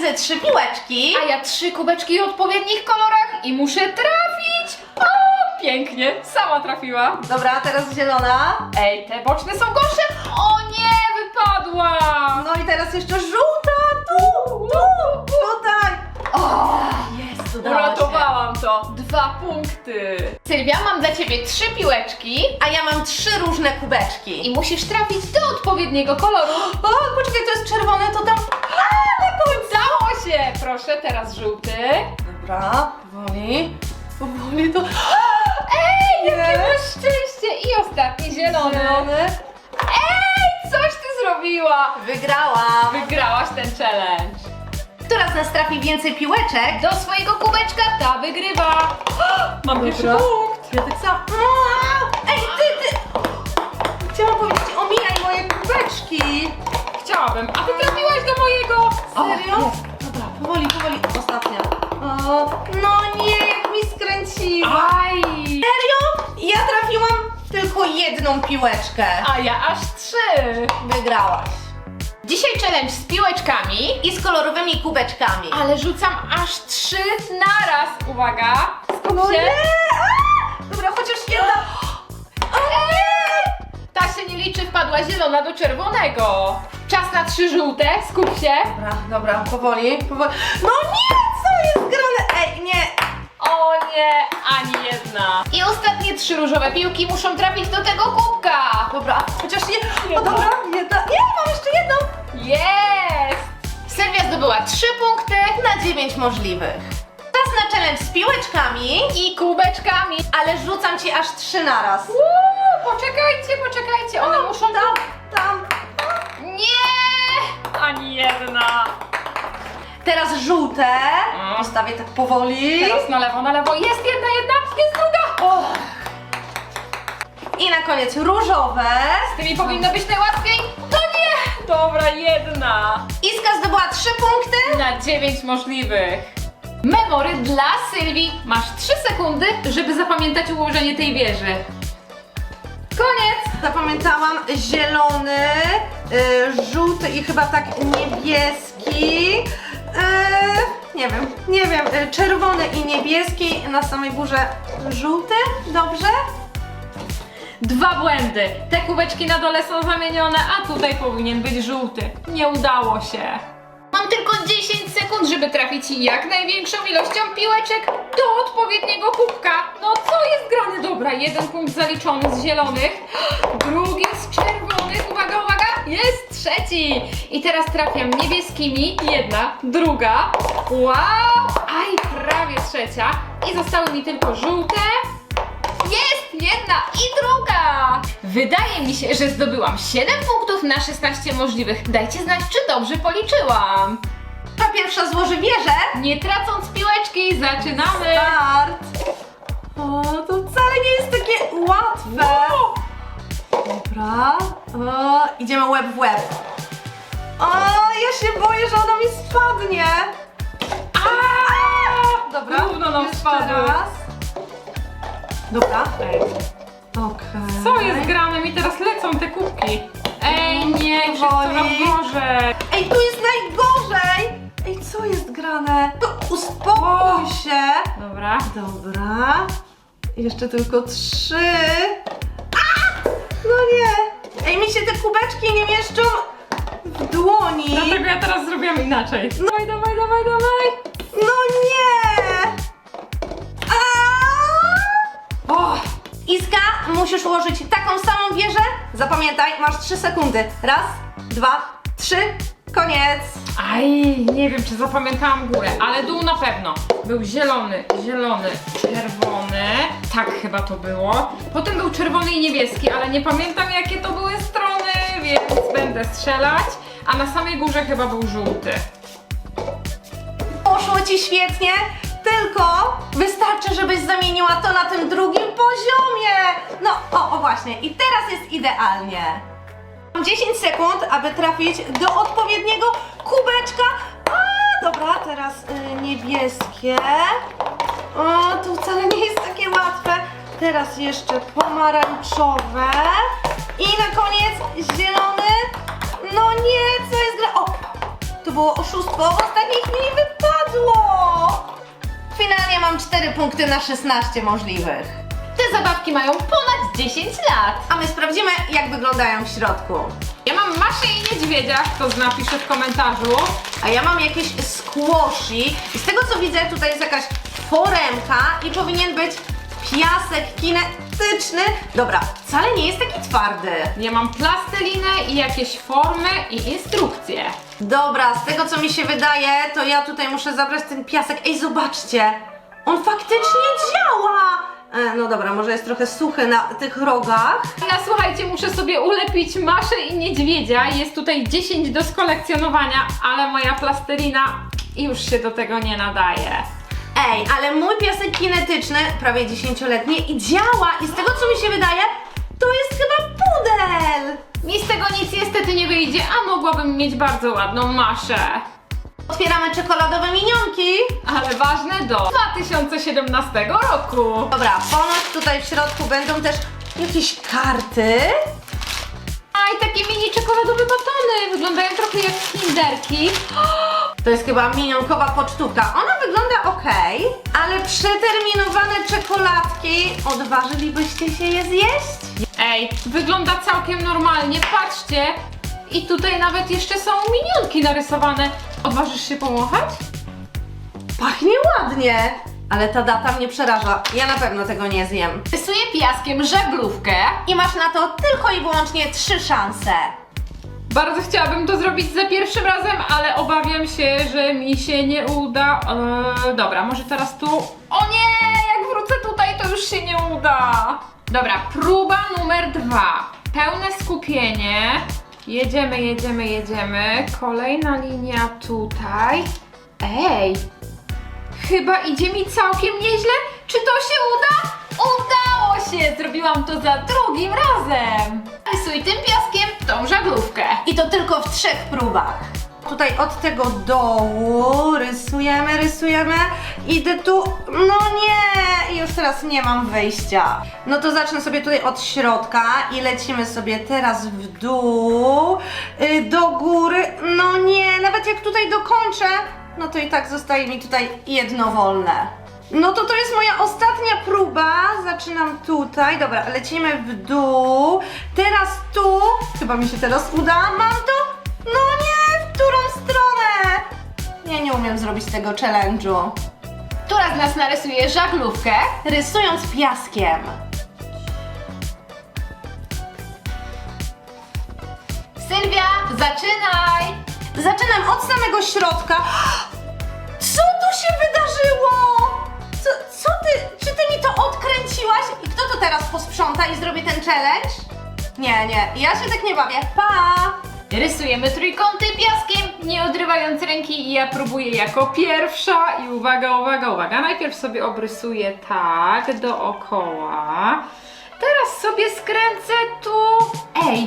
ze trzy piłeczki. A ja trzy kubeczki o odpowiednich kolorach i muszę trafić. O, pięknie, sama trafiła. Dobra, teraz zielona. Ej, te boczne są gorsze. O nie, wypadła. No i teraz jeszcze żółta. Tu, tu, tutaj. O, udało się. Uratowałam to. Dwa punkty. Sylwia, mam dla ciebie trzy piłeczki A ja mam trzy różne kubeczki. i musisz trafić do odpowiedniego koloru. O, poczekaj, to jest czerwone, to tam... Udało się! Proszę, teraz żółty. Dobra, powoli. Powoli to... Ej, jakie Nie. masz szczęście! I ostatni zielony. Zielony. Ej, coś ty zrobiła! Wygrałam. Wygrałaś ten challenge. Która z nas trafi więcej piłeczek? Do swojego kubeczka ta wygrywa. Mam pierwszy punkt. Ja tak samo. Ej, ty, ty! Chciałam powiedzieć, omijaj moje kubeczki. Chciałabym, a ty trafiłaś do mojego. Serio? O, jest. Dobra, powoli, powoli. Ostatnia. O, no nie, jak mi skręciła. Aj! Serio? Ja trafiłam tylko jedną piłeczkę. A ja aż trzy. Wygrałaś. Dzisiaj challenge z piłeczkami, I z kolorowymi kubeczkami. ale rzucam aż trzy naraz. Uwaga, skup się. nie! A! Dobra, chociaż jedna. Ej! Ta się nie liczy, wpadła zielona do czerwonego. Czas na trzy żółte, skup się. Dobra, dobra, powoli, powoli. No nie, co jest grane? Ej, nie. O nie, ani jedna. I ostatnie trzy różowe piłki muszą trafić do tego kubka. Dobra, chociaż nie. O Jedna. dobra, jedna. Nie, mam jeszcze jedną. Jest! Sylwia zdobyła trzy punkty Na dziewięć możliwych. Czas na challenge z piłeczkami, i kubeczkami. ale rzucam ci aż trzy naraz. Uuu, poczekajcie, poczekajcie, one muszą... Tam, tam. Nie! Ani jedna. Teraz żółte. Mm. Postawię tak powoli. Teraz na lewo, na lewo. Jest jedna, jedna, jest druga. O. I na koniec różowe. Z tymi powinno być najłatwiej. To! Dobra, jedna. Iska zdobyła trzy punkty. Na dziewięć możliwych. Memory dla Sylwii. Masz 3 sekundy, żeby zapamiętać ułożenie tej wieży. Koniec! Zapamiętałam zielony, y, żółty i chyba tak niebieski. Y, nie wiem, nie wiem, y, czerwony i niebieski, na samej górze żółty, dobrze? Dwa błędy. Te kubeczki na dole są zamienione, a tutaj powinien być żółty. Nie udało się. Mam tylko 10 sekund, żeby trafić jak największą ilością piłeczek do odpowiedniego kubka. No co jest grane? Dobra, jeden punkt zaliczony z zielonych, drugi z czerwonych. Uwaga, uwaga, jest trzeci. I teraz trafiam niebieskimi. Jedna, druga. Wow, aj, prawie trzecia. I zostały mi tylko żółte. Jedna i druga! Wydaje mi się, że zdobyłam 7 punktów na 16 możliwych. Dajcie znać, czy dobrze policzyłam. Ta pierwsza złoży wieżę. Nie tracąc piłeczki, zaczynamy! Start. O, to wcale nie jest takie łatwe. Dobra. O, idziemy łeb w łeb. O, ja się boję, że ona mi spadnie. A! Dobra. Równo nam jeszcze spadły. raz. Dobra. Ej, Okej. co jest grane? Mi teraz lecą te kubki. Ej, nie, już jest coraz gorzej. Ej, tu jest najgorzej! Ej, co jest grane? To uspokój się. Dobra. Dobra. Jeszcze tylko trzy. A! No nie. Ej, mi się te kubeczki nie mieszczą w dłoni. Dlatego ja teraz zrobiłam inaczej. Dawaj, dawaj, dawaj, dawaj. Iska, musisz ułożyć taką samą wieżę. Zapamiętaj, masz trzy sekundy. Raz, dwa, trzy. Koniec. Aj, nie wiem czy zapamiętałam górę, ale dół na pewno. Był zielony, zielony, czerwony. Tak chyba to było. Potem był czerwony i niebieski, ale nie pamiętam jakie to były strony, więc będę strzelać. A na samej górze chyba był żółty. Poszło ci świetnie, tylko wystarczy, żebyś zamieniła to na tym drugim poziomie. No, o, o właśnie, i teraz jest idealnie. Mam 10 sekund, aby trafić do odpowiedniego kubeczka. A, dobra, teraz y, niebieskie. O, tu wcale nie jest takie łatwe. Teraz jeszcze pomarańczowe. I na koniec zielony. No nie, co jest gra... O, To było oszustwo, w ostatniej chwili wypadło! Finalnie mam 4 punkty na 16 możliwych. Te zabawki mają ponad 10 lat. A my sprawdzimy, jak wyglądają w środku. Ja mam Maszę i Niedźwiedzia, kto zna, pisze w komentarzu. A ja mam jakieś squashi i z tego co widzę tutaj jest jakaś foremka i powinien być piasek kinetyczny. Dobra, wcale nie jest taki twardy. Ja mam plastelinę i jakieś formy i instrukcje. Dobra, z tego co mi się wydaje, to ja tutaj muszę zabrać ten piasek. Ej, zobaczcie! On faktycznie działa! E, no dobra, może jest trochę suchy na tych rogach. Ja słuchajcie, muszę sobie ulepić Maszę i Niedźwiedzia. Jest tutaj 10 do skolekcjonowania, ale moja plastelina już się do tego nie nadaje. Ej, ale mój piasek kinetyczny, prawie 10-letni, i działa. I z tego co mi się wydaje, to jest chyba pudel! Mi z tego nic niestety nie wyjdzie, a mogłabym mieć bardzo ładną Maszę. Otwieramy czekoladowe minionki. Ale ważne do 2017 roku. Dobra, ponoć tutaj w środku będą też jakieś karty. A i takie mini czekoladowe batony. Wyglądają trochę jak kinderki. To jest chyba minionkowa pocztówka. Ona wygląda ok, ale przeterminowane czekoladki. Odważylibyście się je zjeść? Ej, wygląda całkiem normalnie, patrzcie. I tutaj nawet jeszcze są minionki narysowane. Odważysz się pomachać? Pachnie ładnie, ale ta data mnie przeraża. Ja na pewno tego nie zjem. Rysuję piaskiem żaglówkę. I masz na to tylko i wyłącznie trzy szanse. Bardzo chciałabym to zrobić za pierwszym razem, ale obawiam się, że mi się nie uda. Eee, dobra, może teraz tu. O nie! Jak wrócę tutaj, to już się nie uda. Dobra, próba numer dwa. Pełne skupienie. Jedziemy, jedziemy, jedziemy. Kolejna linia tutaj. Ej! Chyba idzie mi całkiem nieźle. Czy to się uda? Udało się! Zrobiłam to za drugim razem. Rysuj tym piaskiem tą żaglówkę. I to tylko w trzech próbach. Tutaj od tego dołu rysujemy, rysujemy. Idę tu. No nie! Już teraz nie mam wyjścia. No to zacznę sobie tutaj od środka i lecimy sobie teraz w dół, y, do góry. No nie, nawet jak tutaj dokończę, no to i tak zostaje mi tutaj jedno wolne. No to to jest moja ostatnia próba. Zaczynam tutaj. Dobra, lecimy w dół. Teraz tu. Chyba mi się teraz uda. Mam to? No nie, w którą stronę? Ja nie umiem zrobić tego challenge'u. Która z nas narysuje żaglówkę? Rysując piaskiem. Sylwia, zaczynaj! Zaczynam od samego środka. I zrobi ten challenge? Nie, nie, ja się tak nie bawię. Pa! Rysujemy trójkąty piaskiem, nie odrywając ręki i ja próbuję jako pierwsza i uwaga, uwaga, uwaga. Najpierw sobie obrysuję tak dookoła. Teraz sobie skręcę tu. Ej,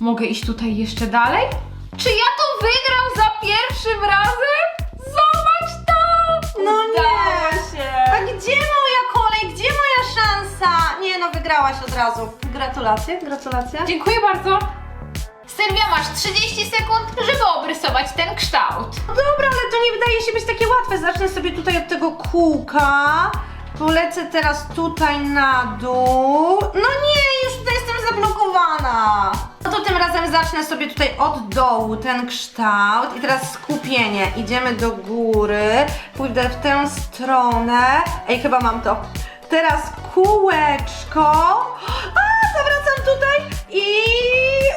mogę iść tutaj jeszcze dalej? Czy ja to wygram za pierwszym razem? Zobacz to! No nie. Nie no, wygrałaś od razu. Gratulacje, gratulacje. Dziękuję bardzo. Sylwia, masz 30 sekund, żeby obrysować ten kształt. No dobra, ale to nie wydaje się być takie łatwe. Zacznę sobie tutaj od tego kółka. Polecę teraz tutaj na dół. No nie, już tutaj jestem zablokowana. No to tym razem zacznę sobie tutaj od dołu ten kształt. I teraz skupienie. Idziemy do góry. Pójdę w tę stronę. Ej, chyba mam to. Teraz kółeczko. A, zawracam tutaj i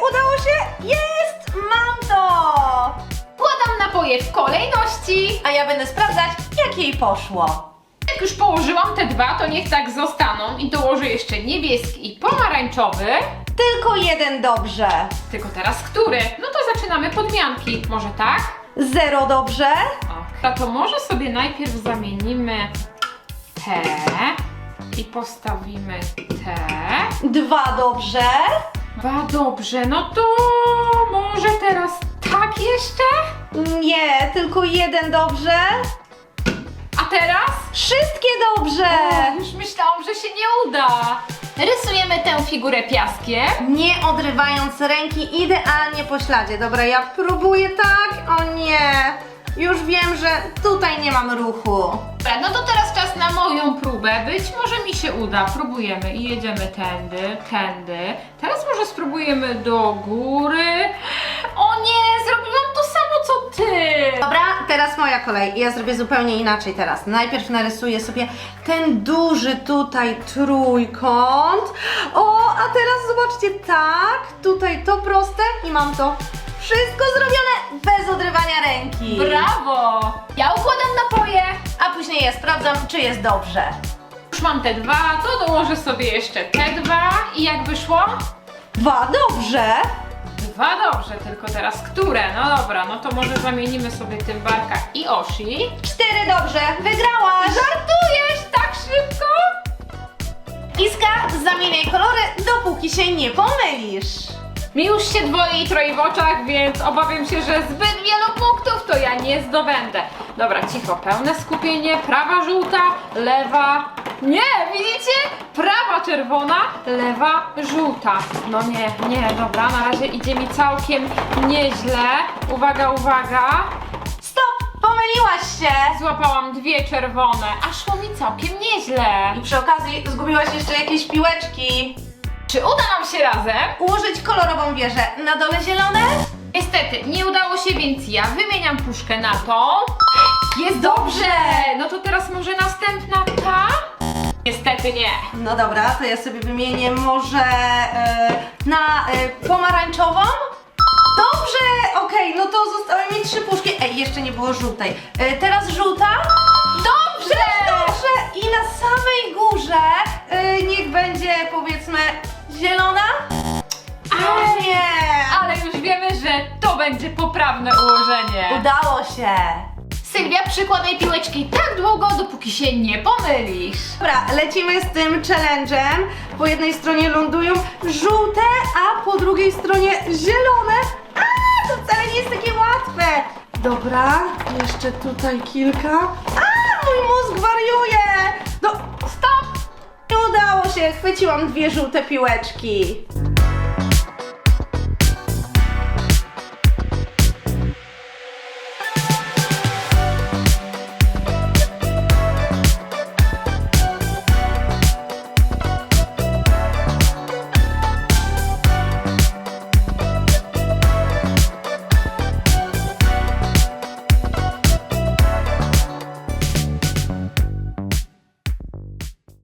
udało się. Jest! Mam to! Wkładam napoje w kolejności. A ja będę sprawdzać, jak jej poszło. Jak już położyłam te dwa, to niech tak zostaną i dołożę jeszcze niebieski i pomarańczowy. Tylko jeden dobrze. Tylko teraz który? No to zaczynamy podmianki. Może tak? Zero dobrze. O, no to może sobie najpierw zamienimy te i postawimy te. Dwa dobrze. Dwa dobrze, no to może teraz tak jeszcze? Nie, tylko jeden dobrze. A teraz? Wszystkie dobrze. Już myślałam, że się nie uda. Rysujemy tę figurę piaskiem. Nie odrywając ręki idealnie po śladzie. Dobra, ja próbuję tak. O nie. Już wiem, że tutaj nie mam ruchu. Dobra, no to teraz czas na moją próbę. Być może mi się uda. Próbujemy i jedziemy tędy, tędy. Teraz może spróbujemy do góry. O nie, zrobiłam to samo co ty. Dobra, teraz moja kolej. Ja zrobię zupełnie inaczej teraz. Najpierw narysuję sobie ten duży tutaj trójkąt. O, a teraz zobaczcie, tak, tutaj to proste i mam to wszystko zrobione bez odrywania ręki. Brawo! Ja układam napoje. A później ja sprawdzam, czy jest dobrze. Już mam te dwa, to dołożę sobie jeszcze te dwa. I jak wyszło? Dwa, dobrze. Dwa dobrze, tylko teraz które? No dobra, no to może zamienimy sobie tym barka i osi. Cztery, dobrze. Wygrałaś. Żartujesz tak szybko? Iska, zamieniaj kolory, dopóki się nie pomylisz. Mi już się dwoje i troje w oczach, więc obawiam się, że zbyt wielu punktów to ja nie zdobędę. Dobra, cicho, pełne skupienie, prawa żółta, lewa... Nie, widzicie? Prawa czerwona, lewa żółta. No nie, nie, dobra, na razie idzie mi całkiem nieźle. Uwaga, uwaga. Stop, pomyliłaś się. Złapałam dwie czerwone, a szło mi całkiem nieźle. I przy okazji zgubiłaś jeszcze jakieś piłeczki. Czy uda nam się razem? Ułożyć kolorową wieżę. Na dole zielone? Niestety, nie udało się, więc ja wymieniam puszkę na tą. Jest dobrze! No to teraz może następna ta? Niestety nie. No dobra, to ja sobie wymienię może e, na e, pomarańczową. Dobrze, okej, no to zostały mi trzy puszki. Ej, jeszcze nie było żółtej. E, teraz żółta. Dobrze! Dobrze, i na samej górze e, niech będzie powiedzmy zielona. Ale, nie! ale już wiemy, że to będzie poprawne ułożenie. Udało się. Sylwia, przykładaj piłeczki tak długo, dopóki się nie pomylisz. Dobra, lecimy z tym challenge'em. Po jednej stronie lądują żółte, a po drugiej stronie zielone. A, to wcale nie jest takie łatwe. Dobra, jeszcze tutaj kilka. A, mój mózg wariuje. No, Stop! Udało się. Chwyciłam dwie żółte piłeczki.